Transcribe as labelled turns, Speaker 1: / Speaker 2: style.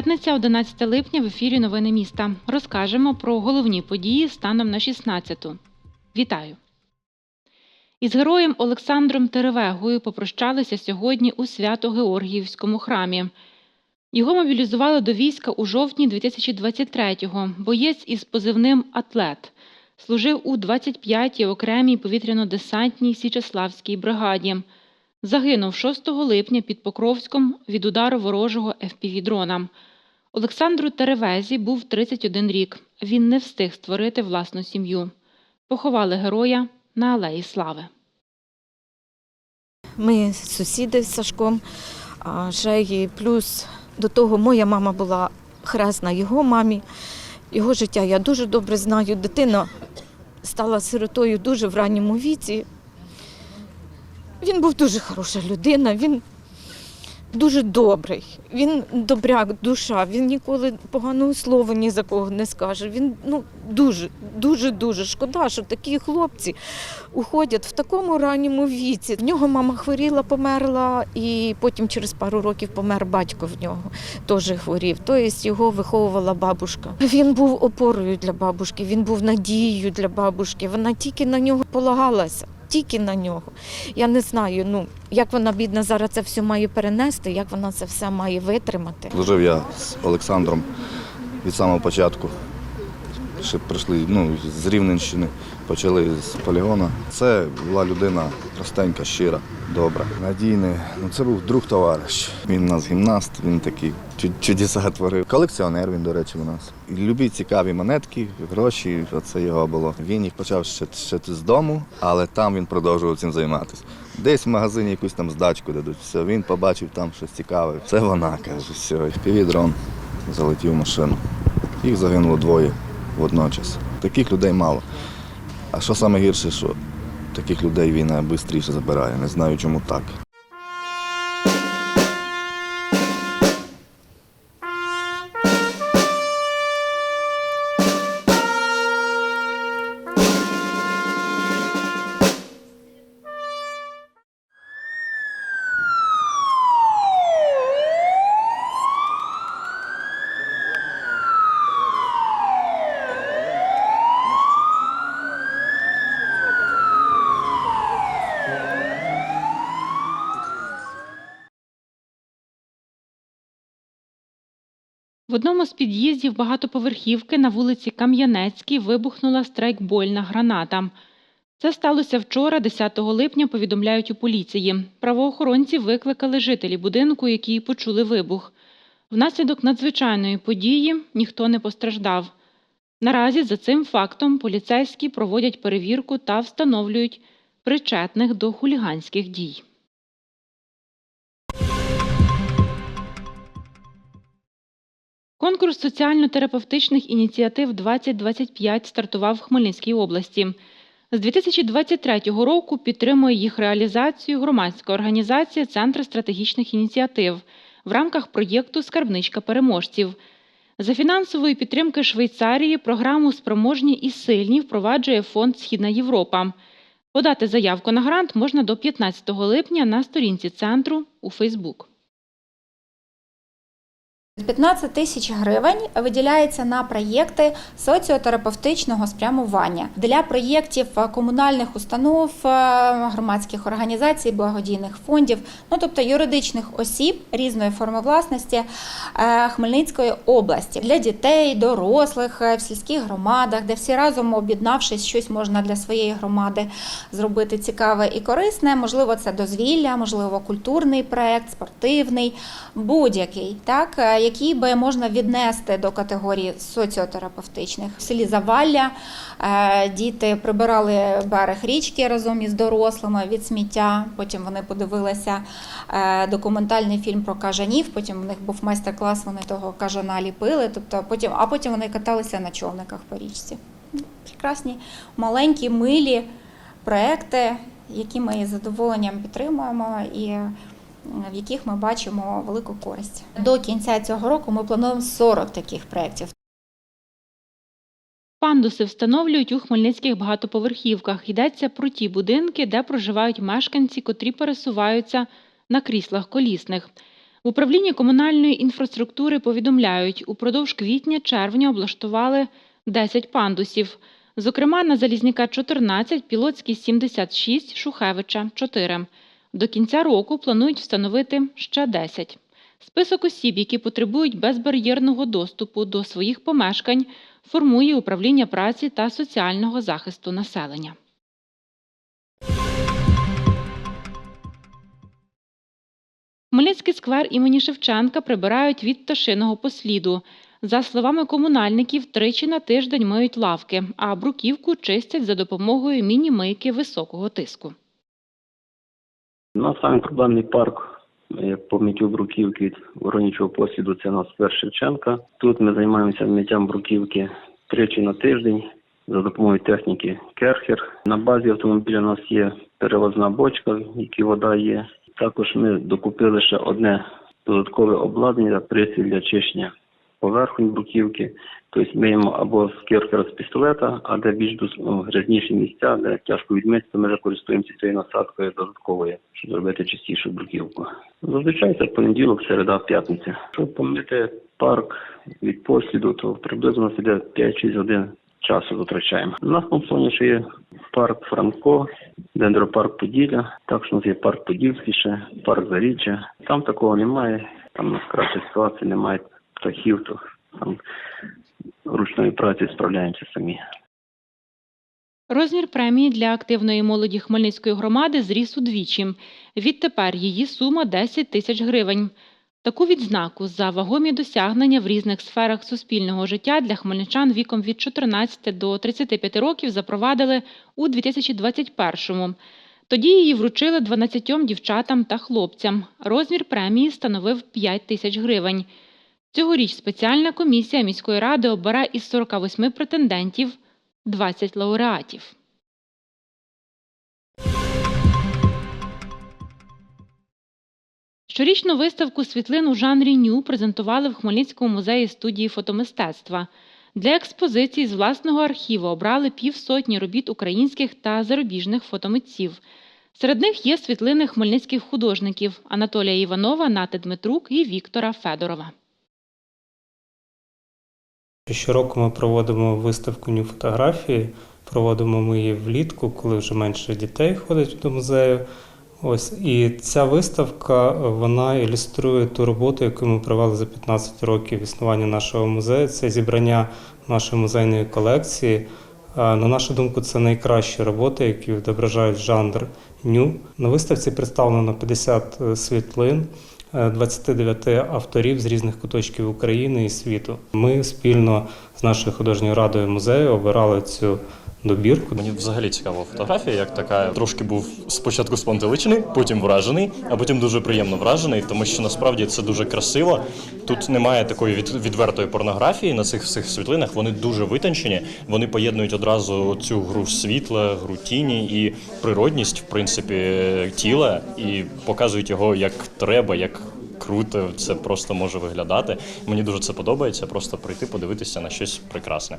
Speaker 1: П'ятниця, 11 липня в ефірі Новини міста. Розкажемо про головні події станом на 16-ту. Вітаю! Із героєм Олександром Теревегою попрощалися сьогодні у Свято-Георгіївському храмі. Його мобілізували до війська у жовтні 2023-го. Боєць із позивним Атлет служив у 25-й окремій повітряно-десантній Січеславській бригаді. Загинув 6 липня під Покровськом від удару ворожого ФПВ-дрона. Олександру Теревезі був 31 рік. Він не встиг створити власну сім'ю. Поховали героя на Алеї Слави.
Speaker 2: Ми сусіди з Сашком, а ще й плюс до того моя мама була хресна його мамі. Його життя я дуже добре знаю. Дитина стала сиротою дуже в ранньому віці. Він був дуже хороша людина, він дуже добрий, він добряк, душа, він ніколи поганого слова ні за кого не скаже. Він ну, дуже, дуже, дуже шкода, що такі хлопці уходять в такому ранньому віці. В нього мама хворіла, померла, і потім через пару років помер батько в нього, теж хворів. Тобто його виховувала бабушка. Він був опорою для бабушки, він був надією для бабушки. Вона тільки на нього полагалася. Тільки на нього. Я не знаю, ну як вона бідна зараз це все має перенести, як вона це все має витримати.
Speaker 3: Служив я з Олександром від самого початку. Ще прийшли ну, з Рівненщини, почали з полігона. Це була людина простенька, щира, добра, надійна. Ну, це був друг товариш. Він у нас гімнаст, він такий чу- чудеса творив. Колекціонер він, до речі, у нас. І Любі цікаві монетки, гроші, оце його було. Він їх почав ще, ще з дому, але там він продовжував цим займатися. Десь в магазині якусь там здачку дадуть. Все, він побачив там щось цікаве. Це вона, каже, все. Півідрон залетів в машину. Їх загинуло двоє водночас. Таких людей мало. А що саме гірше, що таких людей війна швидше забирає. Не знаю, чому так.
Speaker 1: В одному з під'їздів багатоповерхівки на вулиці Кам'янецькій вибухнула страйкбольна граната. Це сталося вчора, 10 липня, повідомляють у поліції. Правоохоронці викликали жителі будинку, які почули вибух. Внаслідок надзвичайної події ніхто не постраждав. Наразі за цим фактом поліцейські проводять перевірку та встановлюють причетних до хуліганських дій. Конкурс соціально-терапевтичних ініціатив 2025 стартував в Хмельницькій області. З 2023 року підтримує їх реалізацію громадська організація Центр стратегічних ініціатив в рамках проєкту Скарбничка переможців. За фінансової підтримки Швейцарії програму Спроможні і сильні впроваджує фонд Східна Європа. Подати заявку на грант можна до 15 липня на сторінці центру у Фейсбук.
Speaker 4: 15 тисяч гривень виділяється на проєкти соціотерапевтичного спрямування для проєктів е, комунальних установ, е, громадських організацій, благодійних фондів, ну тобто юридичних осіб різної форми власності е, Хмельницької області для дітей, дорослих в сільських громадах, де всі разом об'єднавшись, щось можна для своєї громади зробити цікаве і корисне. Можливо, це дозвілля, можливо, культурний проект, спортивний, будь-який, так який би можна віднести до категорії соціотерапевтичних. В селі Завалля е, діти прибирали берег річки разом із дорослими від сміття. Потім вони подивилися е, документальний фільм про кажанів. Потім у них був майстер-клас, вони того кажана ліпили. Тобто потім, а потім вони каталися на човниках по річці. Ну, Прекрасні, маленькі, милі проекти, які ми із задоволенням підтримуємо і в яких ми бачимо велику користь. До кінця цього року ми плануємо 40 таких проєктів.
Speaker 1: Пандуси встановлюють у хмельницьких багатоповерхівках. Йдеться про ті будинки, де проживають мешканці, котрі пересуваються на кріслах колісних. В управлінні комунальної інфраструктури повідомляють, упродовж квітня-червня облаштували 10 пандусів. Зокрема, на Залізняка 14, Пілоцький 76, Шухевича 4. До кінця року планують встановити ще 10. Список осіб, які потребують безбар'єрного доступу до своїх помешкань, формує управління праці та соціального захисту населення. Хмельницький сквер імені Шевченка прибирають від пташиного посліду. За словами комунальників, тричі на тиждень миють лавки, а бруківку чистять за допомогою міні-мийки високого тиску.
Speaker 5: У нас самий проблемний парк е, по миттю бруківки від воронячого посліду це у нас сквер Шевченка. Тут ми займаємося миттям бруківки тричі на тиждень за допомогою техніки Керхер. На базі автомобіля у нас є перевозна бочка, в вода є. Також ми докупили ще одне додаткове обладнання пристрій для чищення поверхонь бруківки. Тобто миємо або з керхера з пістолета, а де більш ну, грязніші місця, де тяжко відмити, ми вже користуємося цією насадкою додатковою, щоб зробити чистішу бруківку. Зазвичай це понеділок, середа, п'ятниця. Щоб помити парк від посліду, то приблизно нас іде 5-6 годин часу витрачаємо. У нас на ще є парк Франко, дендропарк Поділля, також у нас є парк Подільський ще, парк Заріччя. Там такого немає, там у нас краща ситуація, немає птахів, то там ручної праці справляємося самі.
Speaker 1: Розмір премії для активної молоді Хмельницької громади зріс удвічі. Відтепер її сума 10 тисяч гривень. Таку відзнаку за вагомі досягнення в різних сферах суспільного життя для хмельничан віком від 14 до 35 років запровадили у 2021-му. Тоді її вручили 12 дівчатам та хлопцям. Розмір премії становив 5 тисяч гривень. Цьогоріч спеціальна комісія міської ради обере із 48 претендентів 20 лауреатів. Щорічну виставку світлин у жанрі ню презентували в Хмельницькому музеї студії фотомистецтва. Для експозиції з власного архіву обрали півсотні робіт українських та зарубіжних фотомитців. Серед них є світлини хмельницьких художників Анатолія Іванова, Нати Дмитрук і Віктора Федорова.
Speaker 6: Щороку ми проводимо виставку ню фотографії. Проводимо ми її влітку, коли вже менше дітей ходить до музею. Ось і ця виставка вона ілюструє ту роботу, яку ми провели за 15 років існування нашого музею. Це зібрання нашої музейної колекції. На нашу думку, це найкращі роботи, які відображають жанр ню. На виставці представлено 50 світлин. Е, 29 авторів з різних куточків України і світу. Ми спільно з нашою художньою радою музею обирали цю добірку.
Speaker 7: Мені взагалі цікава фотографія, як така. Трошки був спочатку спонтеличений, потім вражений, а потім дуже приємно вражений, тому що насправді це дуже красиво. Тут немає такої від, відвертої порнографії на цих всіх світлинах. Вони дуже витончені. Вони поєднують одразу цю гру світла, гру тіні і природність, в принципі, тіла, і показують його як треба, як. Круто це просто може виглядати. Мені дуже це подобається. Просто прийти подивитися на щось прекрасне.